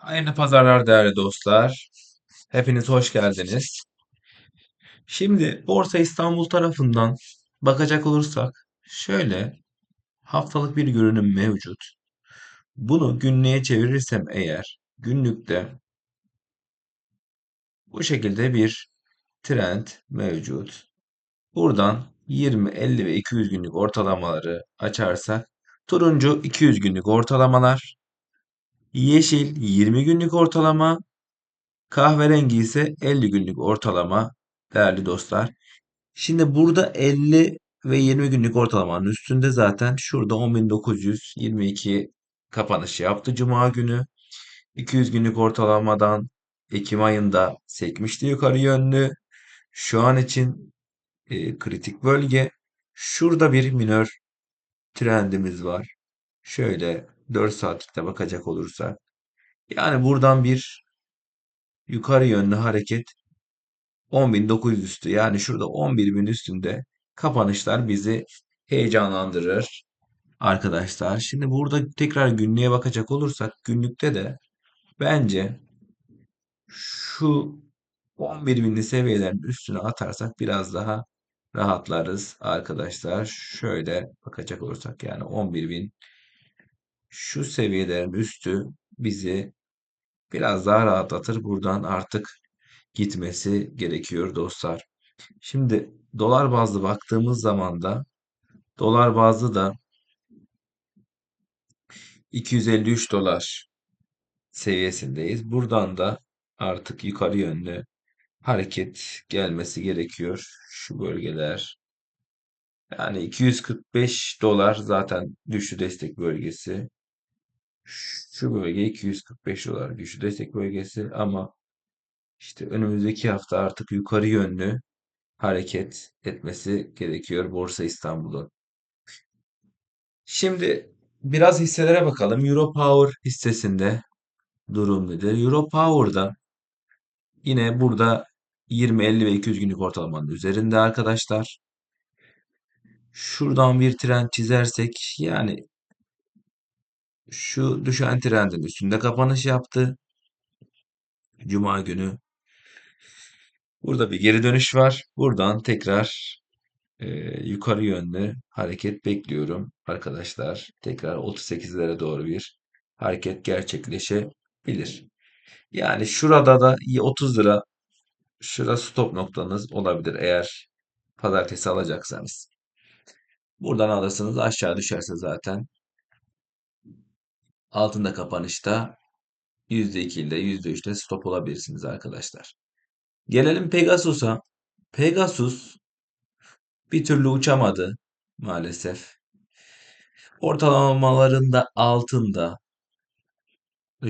Hayırlı pazarlar değerli dostlar. Hepiniz hoş geldiniz. Şimdi Borsa İstanbul tarafından bakacak olursak şöyle haftalık bir görünüm mevcut. Bunu günlüğe çevirirsem eğer günlükte bu şekilde bir trend mevcut. Buradan 20, 50 ve 200 günlük ortalamaları açarsak turuncu 200 günlük ortalamalar, yeşil 20 günlük ortalama, Kahverengi ise 50 günlük ortalama değerli dostlar. Şimdi burada 50 ve 20 günlük ortalamanın üstünde zaten şurada 10.922 kapanış yaptı Cuma günü. 200 günlük ortalamadan Ekim ayında sekmişti yukarı yönlü. Şu an için e, kritik bölge. Şurada bir minör trendimiz var. Şöyle 4 saatlikte bakacak olursak. Yani buradan bir yukarı yönlü hareket 10.900 üstü yani şurada 11.000 üstünde kapanışlar bizi heyecanlandırır arkadaşlar. Şimdi burada tekrar günlüğe bakacak olursak günlükte de bence şu 11.000'li seviyelerin üstüne atarsak biraz daha rahatlarız arkadaşlar. Şöyle bakacak olursak yani 11.000 şu seviyelerin üstü bizi biraz daha rahatlatır. Buradan artık gitmesi gerekiyor dostlar. Şimdi dolar bazlı baktığımız zaman da dolar bazlı da 253 dolar seviyesindeyiz. Buradan da artık yukarı yönlü hareket gelmesi gerekiyor. Şu bölgeler yani 245 dolar zaten güçlü destek bölgesi. Şu bölge 245 dolar güçlü destek bölgesi ama işte önümüzdeki hafta artık yukarı yönlü hareket etmesi gerekiyor Borsa İstanbul'un. Şimdi biraz hisselere bakalım. Europower hissesinde durum nedir? Europower'da yine burada 20, 50 ve 200 günlük ortalamanın üzerinde arkadaşlar. Şuradan bir trend çizersek yani şu düşen trendin üstünde kapanış yaptı. Cuma günü. Burada bir geri dönüş var. Buradan tekrar e, yukarı yönlü hareket bekliyorum arkadaşlar. Tekrar 38'lere doğru bir hareket gerçekleşebilir. Yani şurada da 30 lira şura stop noktanız olabilir eğer pazartesi alacaksanız. Buradan alırsınız aşağı düşerse zaten altında kapanışta %2 ile %3'te stop olabilirsiniz arkadaşlar. Gelelim Pegasus'a. Pegasus bir türlü uçamadı maalesef. Ortalamaların da altında.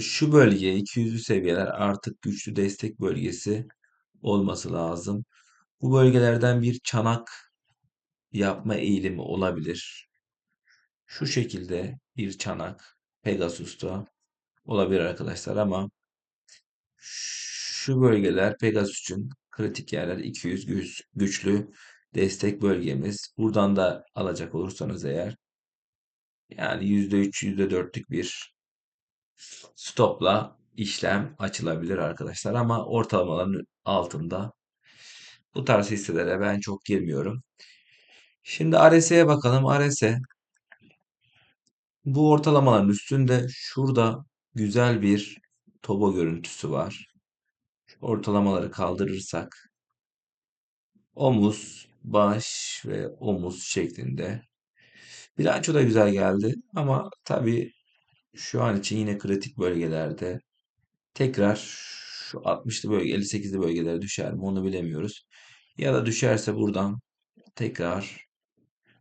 Şu bölge 200'lü seviyeler artık güçlü destek bölgesi olması lazım. Bu bölgelerden bir çanak yapma eğilimi olabilir. Şu şekilde bir çanak Pegasus'ta olabilir arkadaşlar ama şu bölgeler Pegasus kritik yerler 200 güç, güçlü destek bölgemiz. Buradan da alacak olursanız eğer yani %3 %4'lük bir stopla işlem açılabilir arkadaşlar ama ortalamaların altında bu tarz hisselere ben çok girmiyorum. Şimdi RSI'ye bakalım. RSI bu ortalamaların üstünde şurada güzel bir tobo görüntüsü var. Ortalamaları kaldırırsak omuz, baş ve omuz şeklinde. Bilanço da güzel geldi ama tabii şu an için yine kritik bölgelerde tekrar şu 60'lı bölge 58'li bölgelere düşer mi onu bilemiyoruz. Ya da düşerse buradan tekrar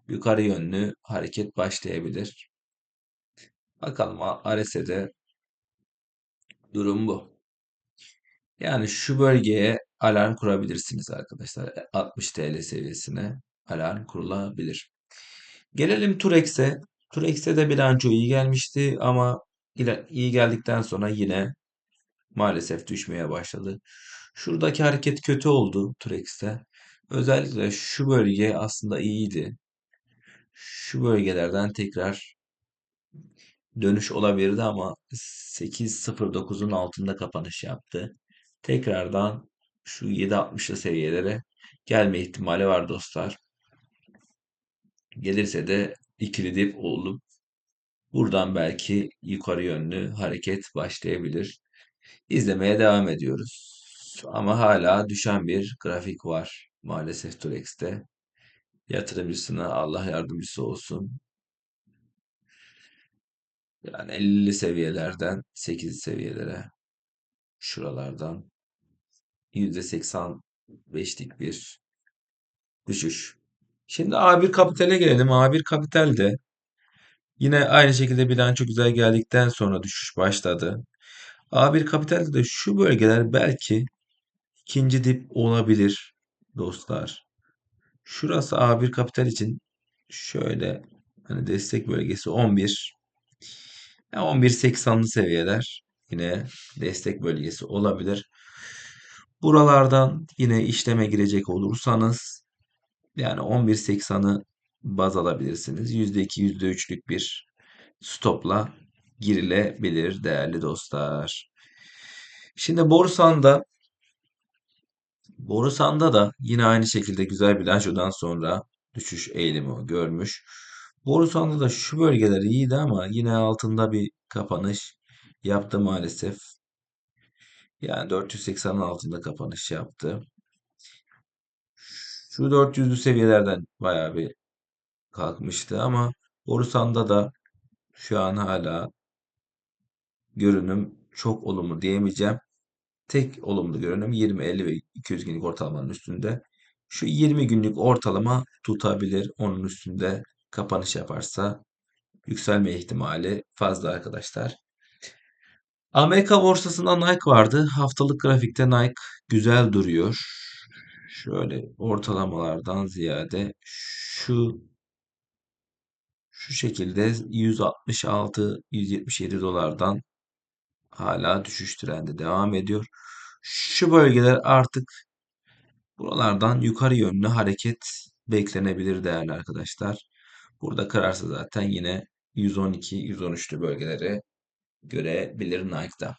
yukarı yönlü hareket başlayabilir. Bakalım RSI'de durum bu. Yani şu bölgeye alarm kurabilirsiniz arkadaşlar. 60 TL seviyesine alarm kurulabilir. Gelelim Turex'e. Turex'e de bilanço iyi gelmişti ama iyi geldikten sonra yine maalesef düşmeye başladı. Şuradaki hareket kötü oldu Turex'te. Özellikle şu bölge aslında iyiydi. Şu bölgelerden tekrar dönüş olabilirdi ama 8.09'un altında kapanış yaptı. Tekrardan şu 7.60'lı seviyelere gelme ihtimali var dostlar. Gelirse de ikili dip olup buradan belki yukarı yönlü hareket başlayabilir. İzlemeye devam ediyoruz. Ama hala düşen bir grafik var maalesef Turex'te. Yatırımcısına Allah yardımcısı olsun. Yani 50 seviyelerden 8 seviyelere şuralardan %85'lik bir düşüş. Şimdi A1 Kapital'e gelelim. A1 Kapital'de yine aynı şekilde bilanço güzel geldikten sonra düşüş başladı. A1 Kapital'de de şu bölgeler belki ikinci dip olabilir dostlar. Şurası A1 Kapital için şöyle hani destek bölgesi 11 yani 11.80'lı seviyeler yine destek bölgesi olabilir. Buralardan yine işleme girecek olursanız yani 11.80'ı baz alabilirsiniz. %2, %3'lük bir stopla girilebilir değerli dostlar. Şimdi borsanda Borusan'da da yine aynı şekilde güzel bilançodan sonra düşüş eğilimi görmüş. Borusan'da da şu bölgeler iyiydi ama yine altında bir kapanış yaptı maalesef. Yani 480'in altında kapanış yaptı. Şu 400'lü seviyelerden bayağı bir kalkmıştı ama Borusan'da da şu an hala görünüm çok olumlu diyemeyeceğim. Tek olumlu görünüm 20, 50 ve 200 günlük ortalamanın üstünde. Şu 20 günlük ortalama tutabilir. Onun üstünde kapanış yaparsa yükselme ihtimali fazla arkadaşlar. Amerika borsasında Nike vardı. Haftalık grafikte Nike güzel duruyor. Şöyle ortalamalardan ziyade şu şu şekilde 166-177 dolardan hala düşüş trendi devam ediyor. Şu bölgeler artık buralardan yukarı yönlü hareket beklenebilir değerli arkadaşlar. Burada kırarsa zaten yine 112-113'lü bölgeleri görebilir Nike'da.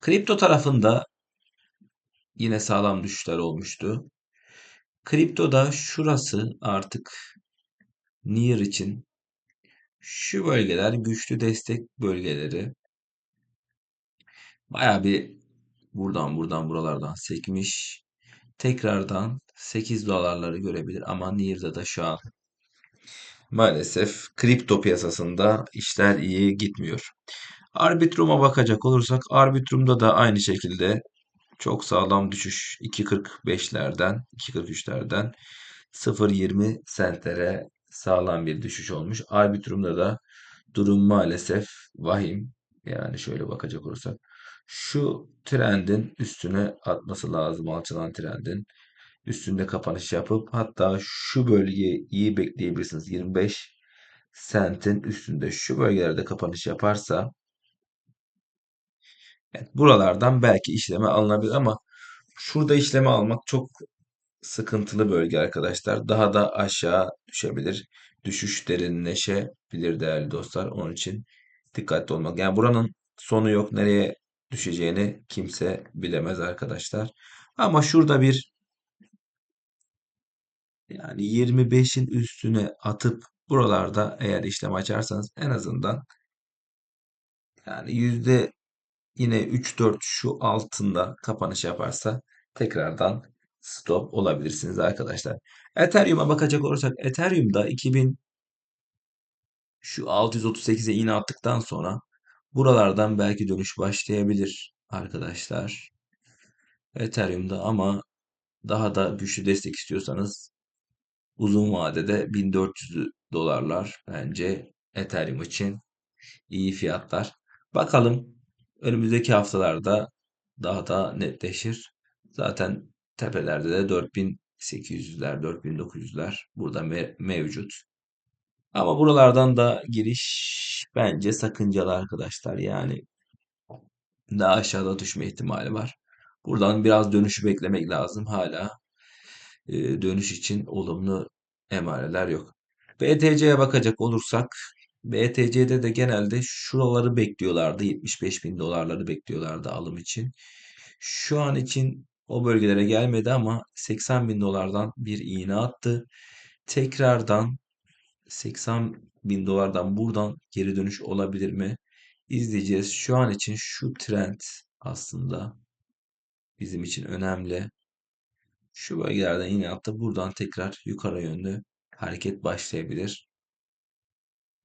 Kripto tarafında yine sağlam düşüşler olmuştu. Kriptoda şurası artık Near için şu bölgeler güçlü destek bölgeleri. Baya bir buradan buradan buralardan sekmiş. Tekrardan 8 dolarları görebilir ama Near'da da şu an maalesef kripto piyasasında işler iyi gitmiyor. Arbitrum'a bakacak olursak Arbitrum'da da aynı şekilde çok sağlam düşüş 2.45'lerden 2.43'lerden 0.20 sentlere sağlam bir düşüş olmuş. Arbitrum'da da durum maalesef vahim. Yani şöyle bakacak olursak şu trendin üstüne atması lazım alçalan trendin üstünde kapanış yapıp hatta şu bölgeyi iyi bekleyebilirsiniz. 25 sentin üstünde şu bölgelerde kapanış yaparsa evet, buralardan belki işleme alınabilir ama şurada işleme almak çok sıkıntılı bölge arkadaşlar. Daha da aşağı düşebilir. Düşüş derinleşebilir değerli dostlar. Onun için dikkatli olmak. Yani buranın sonu yok. Nereye düşeceğini kimse bilemez arkadaşlar. Ama şurada bir yani 25'in üstüne atıp buralarda eğer işlem açarsanız en azından yani yüzde yine 3-4 şu altında kapanış yaparsa tekrardan stop olabilirsiniz arkadaşlar. Ethereum'a bakacak olursak Ethereum'da 2000 şu 638'e iğne attıktan sonra buralardan belki dönüş başlayabilir arkadaşlar. Ethereum'da ama daha da güçlü destek istiyorsanız uzun vadede 1400 dolarlar bence Ethereum için iyi fiyatlar. Bakalım önümüzdeki haftalarda daha da netleşir. Zaten tepelerde de 4800'ler, 4900'ler burada me mevcut. Ama buralardan da giriş bence sakıncalı arkadaşlar. Yani daha aşağıda düşme ihtimali var. Buradan biraz dönüşü beklemek lazım. Hala dönüş için olumlu emareler yok. BTC'ye bakacak olursak BTC'de de genelde şuraları bekliyorlardı. 75 bin dolarları bekliyorlardı alım için. Şu an için o bölgelere gelmedi ama 80 bin dolardan bir iğne attı. Tekrardan 80 bin dolardan buradan geri dönüş olabilir mi? İzleyeceğiz. Şu an için şu trend aslında bizim için önemli. Şu bölgelerden iğne attı. Buradan tekrar yukarı yönlü hareket başlayabilir.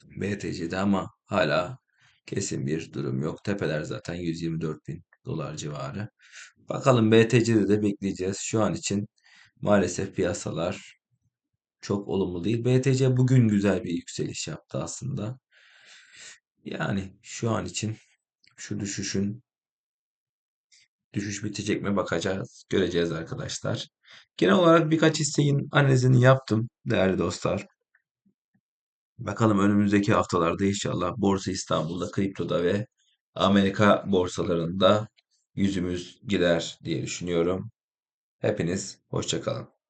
BTC'de ama hala kesin bir durum yok. Tepeler zaten 124 bin dolar civarı. Bakalım BTC'de de bekleyeceğiz. Şu an için maalesef piyasalar çok olumlu değil. BTC bugün güzel bir yükseliş yaptı aslında. Yani şu an için şu düşüşün düşüş bitecek mi bakacağız. Göreceğiz arkadaşlar. Genel olarak birkaç hissenin analizini yaptım değerli dostlar. Bakalım önümüzdeki haftalarda inşallah Borsa İstanbul'da, kriptoda ve Amerika borsalarında yüzümüz gider diye düşünüyorum. Hepiniz hoşça kalın.